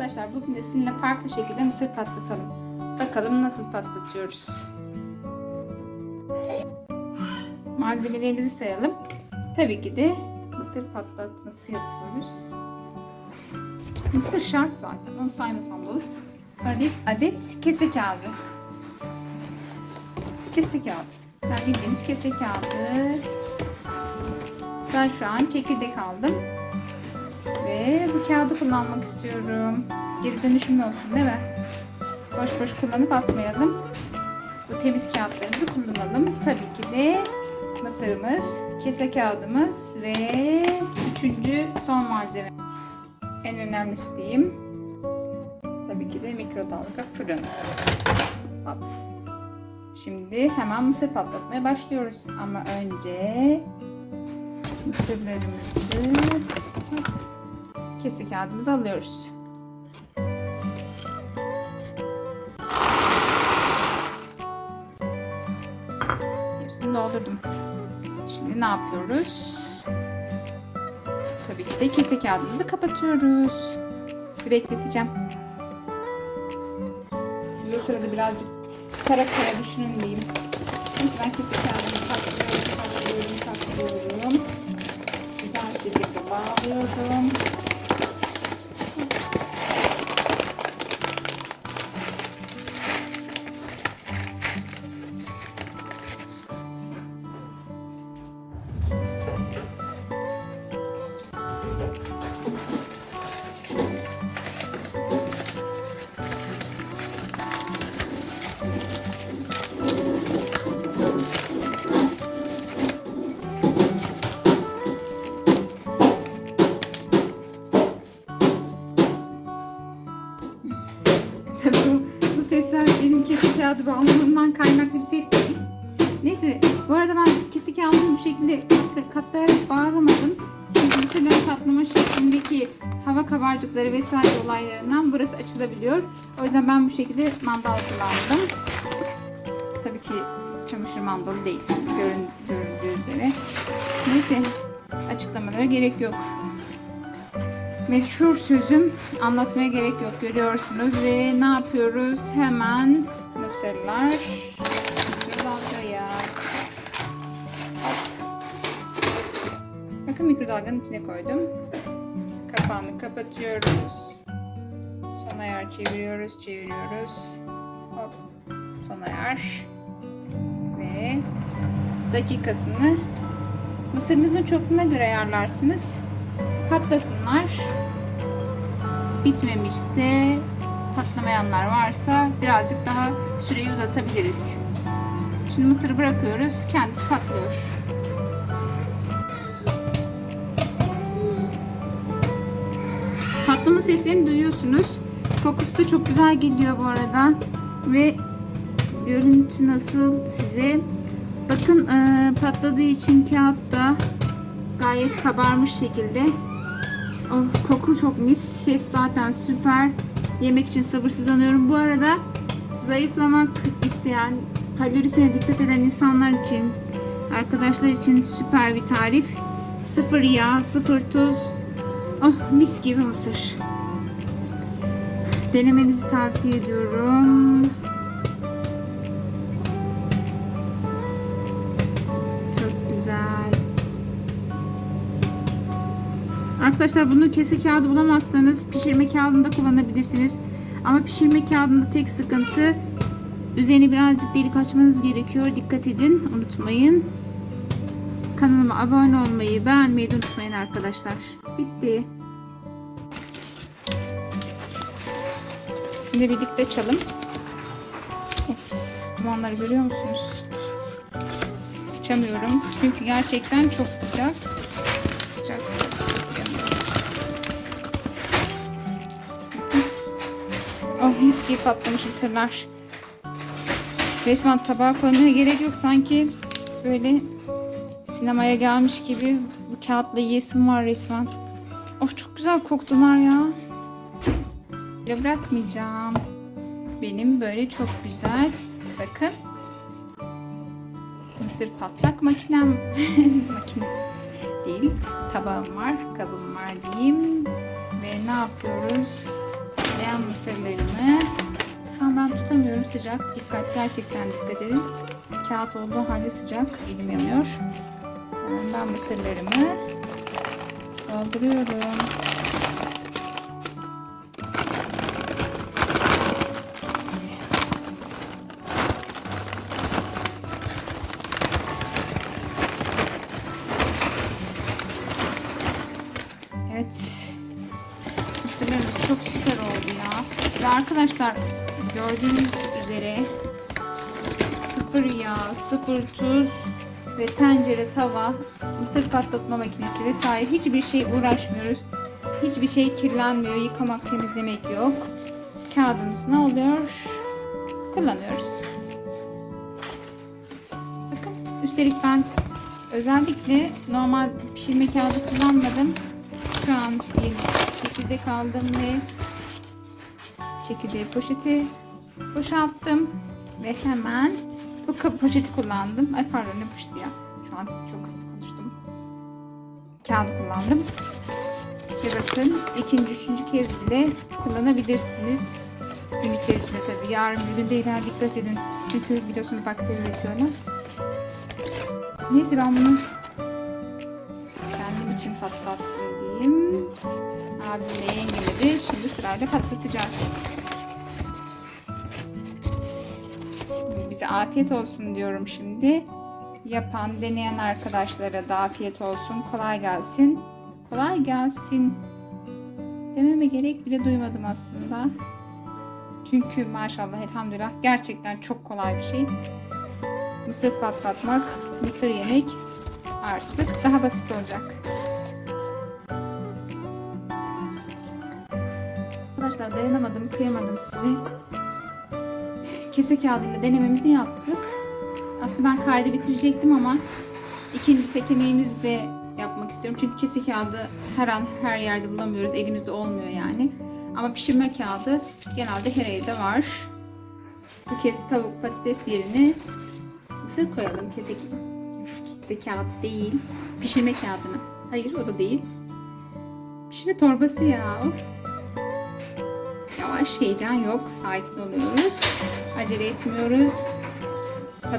Arkadaşlar bugün de sizinle farklı şekilde mısır patlatalım. Bakalım nasıl patlatıyoruz. Malzemelerimizi sayalım. Tabii ki de mısır patlatması yapıyoruz. Mısır şart zaten. Onu saymasam da olur. Sonra bir adet kese kağıdı. Kese kağıdı. Yani bildiğiniz kese kağıdı. Ben şu an çekirdek aldım. Ve bu kağıdı kullanmak istiyorum. Geri dönüşümlü olsun değil mi? Boş boş kullanıp atmayalım. Bu temiz kağıtlarımızı kullanalım. Tabii ki de mısırımız, kese kağıdımız ve üçüncü son malzeme. En önemlisi diyeyim. Tabii ki de mikrodalga fırın. Hop. Şimdi hemen mısır patlatmaya başlıyoruz. Ama önce mısırlarımızı kese kağıdımızı alıyoruz. Hepsini doldurdum. Şimdi ne yapıyoruz? Tabii ki de kese kağıdımızı kapatıyoruz. Sizi bekleteceğim. Siz o sırada birazcık kara kara düşünün diyeyim. Neyse ben kese kağıdımı katlıyorum, katlıyorum, katlıyorum. Güzel şekilde bağlıyorum. Kağıdı bağlamamdan kaynaklı bir ses değil. Neyse bu arada ben kesi kağıdını bu şekilde kat- katlayarak bağlamadım. Çünkü mısırların patlama şeklindeki hava kabarcıkları vesaire olaylarından burası açılabiliyor. O yüzden ben bu şekilde mandal kullandım. Tabii ki çamaşır mandalı değil. Görün, görüldüğü üzere. Neyse açıklamalara gerek yok. Meşhur sözüm anlatmaya gerek yok görüyorsunuz ve ne yapıyoruz? Hemen mısırlar mikrodalgaya. Hop. Bakın mikrodalganın içine koydum. Kapağını kapatıyoruz. Son ayar çeviriyoruz, çeviriyoruz. Hop. Son ayar. Ve dakikasını mısırınızın çokluğuna göre ayarlarsınız patlasınlar. Bitmemişse patlamayanlar varsa birazcık daha süreyi uzatabiliriz. Şimdi mısırı bırakıyoruz. Kendisi patlıyor. Patlama seslerini duyuyorsunuz. Kokusu da çok güzel geliyor bu arada. Ve görüntü nasıl size? Bakın eee, patladığı için kağıt da gayet kabarmış şekilde. Oh, koku çok mis. Ses zaten süper. Yemek için sabırsızlanıyorum. Bu arada zayıflamak isteyen, kalorisine dikkat eden insanlar için, arkadaşlar için süper bir tarif. Sıfır yağ, sıfır tuz. Oh, mis gibi mısır. Denemenizi tavsiye ediyorum. Arkadaşlar bunu kese kağıdı bulamazsanız pişirme kağıdında kullanabilirsiniz. Ama pişirme kağıdında tek sıkıntı üzerine birazcık delik açmanız gerekiyor. Dikkat edin, unutmayın. Kanalıma abone olmayı, beğenmeyi de unutmayın arkadaşlar. Bitti. Şimdi birlikte açalım. Of, görüyor musunuz? Açamıyorum. Çünkü gerçekten çok sıcak. Mis gibi patlamış mısırlar. Resmen tabağa koymaya gerek yok. Sanki böyle sinemaya gelmiş gibi bu kağıtla yiyesim var resmen. Of çok güzel koktular ya. Böyle bırakmayacağım. Benim böyle çok güzel. Bakın. Mısır patlak makinem. Makine değil. Tabağım var, kabım var diyeyim. Ve ne yapıyoruz? Mısırlarımı. Şu an ben tutamıyorum sıcak. Dikkat gerçekten dikkat edin. Kağıt olduğu halde sıcak. Elim yanıyor. Ben mısırlarımı dolduruyorum. Evet. Arkadaşlar gördüğünüz üzere sıfır yağ, sıfır tuz ve tencere, tava, mısır patlatma makinesi vesaire hiçbir şey uğraşmıyoruz. Hiçbir şey kirlenmiyor. Yıkamak, temizlemek yok. Kağıdımız ne oluyor? Kullanıyoruz. Bakın üstelik ben özellikle normal pişirme kağıdı kullanmadım. Şu an bir çekirdek aldım ve çekirdeği poşeti boşalttım ve hemen bu poşeti kullandım. Ay pardon ne poşeti ya. Şu an çok hızlı konuştum. Kağıt kullandım. Ve bakın ikinci, üçüncü kez bile kullanabilirsiniz. Gün içerisinde tabii. Yarın bir gün değil ha, dikkat edin. Çünkü biliyorsunuz bakteri üretiyorlar. Neyse ben bunu kendim için patlattım diyeyim. Abimle yengeme de şimdi sırayla patlatacağız. Bize afiyet olsun diyorum şimdi. Yapan, deneyen arkadaşlara da afiyet olsun. Kolay gelsin. Kolay gelsin. Dememe gerek bile duymadım aslında. Çünkü maşallah elhamdülillah gerçekten çok kolay bir şey. Mısır patlatmak, mısır yemek artık daha basit olacak. Arkadaşlar dayanamadım, kıyamadım size. Kese kağıdıyla denememizi yaptık. Aslında ben kaydı bitirecektim ama ikinci seçeneğimizi de yapmak istiyorum. Çünkü kese kağıdı her an her yerde bulamıyoruz. Elimizde olmuyor yani. Ama pişirme kağıdı genelde her evde var. Bu kez tavuk patates yerine mısır koyalım. Kese, kese kağıt değil. Pişirme kağıdını. Hayır o da değil. Pişirme torbası ya. Of. Yavaş heyecan yok. Sakin oluyoruz. Acele etmiyoruz.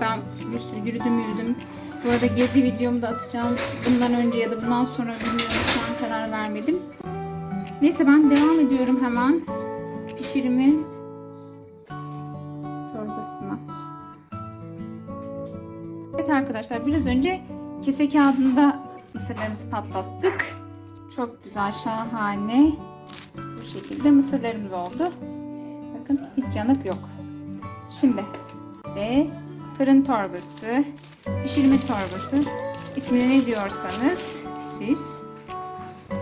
Ben bir sürü yürüdüm yürüdüm. Bu arada gezi videomu da atacağım. Bundan önce ya da bundan sonra bilmiyorum. Şu an karar vermedim. Neyse ben devam ediyorum hemen. Pişirimi torbasına. Evet arkadaşlar biraz önce kese kağıdında mısırlarımızı patlattık. Çok güzel şahane. Bu şekilde mısırlarımız oldu. Bakın hiç yanık yok. Şimdi de fırın torbası, pişirme torbası. İsmini ne diyorsanız siz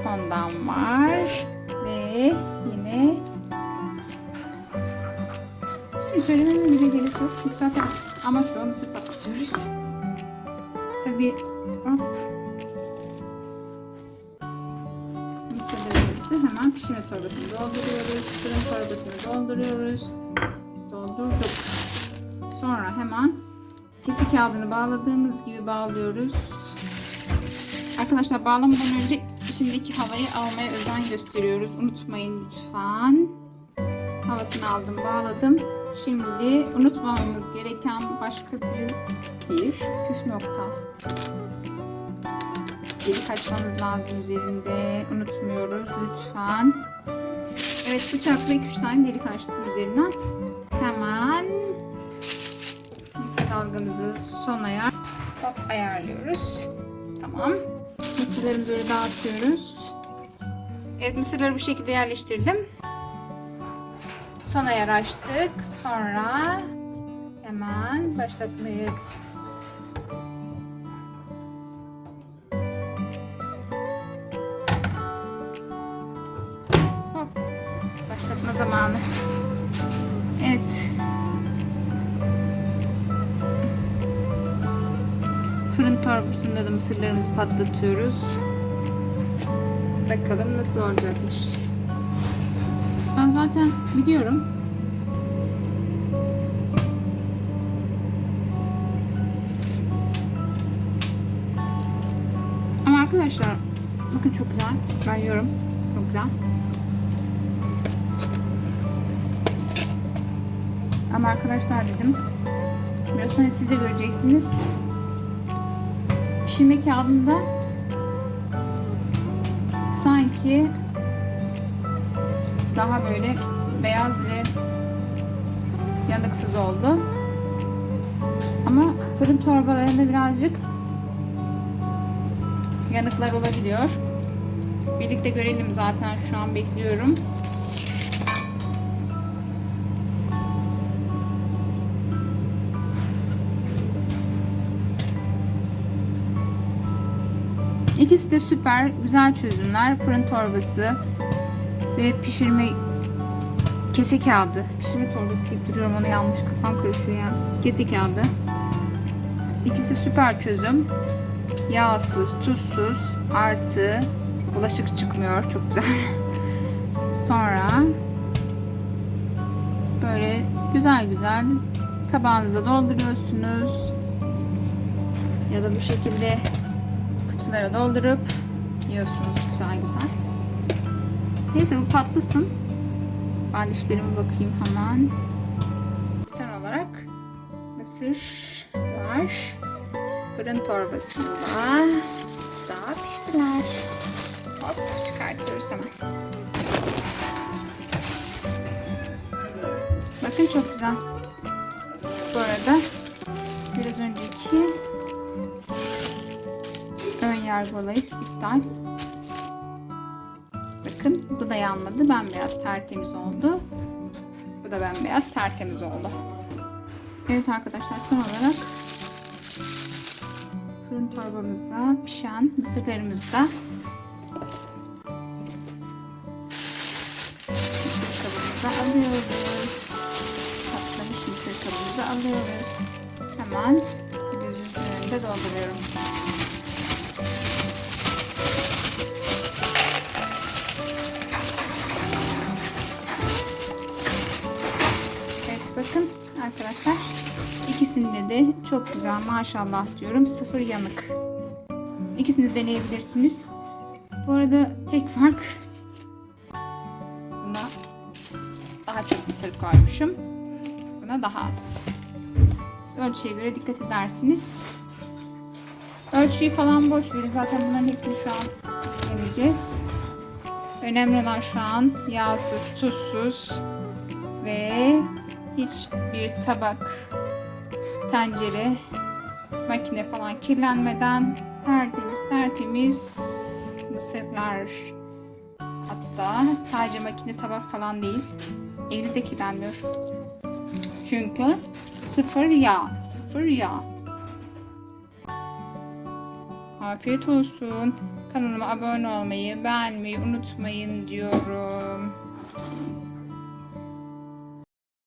ondan var ve yine ismi söylememin bile gerek yok. Çünkü zaten amaç o mısır patlatıyoruz. Tabii hop. Hemen pişirme torbasını dolduruyoruz. Fırın torbasını dolduruyoruz. Doldurduk. Sonra hemen kesi kağıdını bağladığımız gibi bağlıyoruz. Arkadaşlar bağlamadan önce içindeki havayı almaya özen gösteriyoruz. Unutmayın lütfen. Havasını aldım, bağladım. Şimdi unutmamamız gereken başka bir, bir püf nokta. Delik açmamız lazım üzerinde. Unutmuyoruz lütfen. Evet bıçakla 2-3 tane delik açtım üzerinden. Hemen dalgamızı son ayar hop ayarlıyoruz. Tamam. Mısırlarımızı böyle dağıtıyoruz. Evet mısırları bu şekilde yerleştirdim. Son ayar açtık. Sonra hemen başlatmayı Fırın torbasında da mısırlarımızı patlatıyoruz. Bakalım nasıl olacakmış. Ben zaten biliyorum. Ama arkadaşlar bakın çok güzel. Ben yiyorum. Çok güzel. Ama arkadaşlar dedim. Biraz sonra siz de göreceksiniz. Pişirme kağıdında sanki daha böyle beyaz ve yanıksız oldu. Ama fırın torbalarında birazcık yanıklar olabiliyor. Birlikte görelim zaten şu an bekliyorum. İkisi de süper, güzel çözümler. Fırın torbası ve pişirme kese kağıdı. Pişirme torbası deyip duruyorum onu yanlış kafam karışıyor yani. Kese kağıdı. İkisi süper çözüm. Yağsız, tuzsuz, artı bulaşık çıkmıyor. Çok güzel. Sonra böyle güzel güzel tabağınıza dolduruyorsunuz. Ya da bu şekilde kutulara doldurup yiyorsunuz güzel güzel. Neyse bu patlasın. Ben dişlerime bakayım hemen. Son olarak mısır var. Fırın torbasında daha piştiler. Hop çıkartıyoruz hemen. Bakın çok güzel. Bu arada biraz önceki olayı iptal. Bakın bu da yanmadı. Bembeyaz tertemiz oldu. Bu da bembeyaz tertemiz oldu. Evet arkadaşlar son olarak fırın torbamızda pişen mısırlarımızda mısır alıyoruz. Patlamış mısır kabımıza alıyoruz. Hemen silüzün üzerinde dolduruyorum. Arkadaşlar ikisinde de çok güzel maşallah diyorum sıfır yanık. İkisini de deneyebilirsiniz. Bu arada tek fark buna daha çok mısır koymuşum. Buna daha az. Siz ölçüye göre dikkat edersiniz. Ölçüyü falan boş verin. Zaten bunların hepsini şu an bitiremeyeceğiz. Önemli olan şu an yağsız, tuzsuz ve hiçbir tabak, tencere, makine falan kirlenmeden tertemiz tertemiz mısırlar. Hatta sadece makine tabak falan değil. Eliniz de kirlenmiyor. Çünkü sıfır yağ. Sıfır yağ. Afiyet olsun. Kanalıma abone olmayı, beğenmeyi unutmayın diyorum.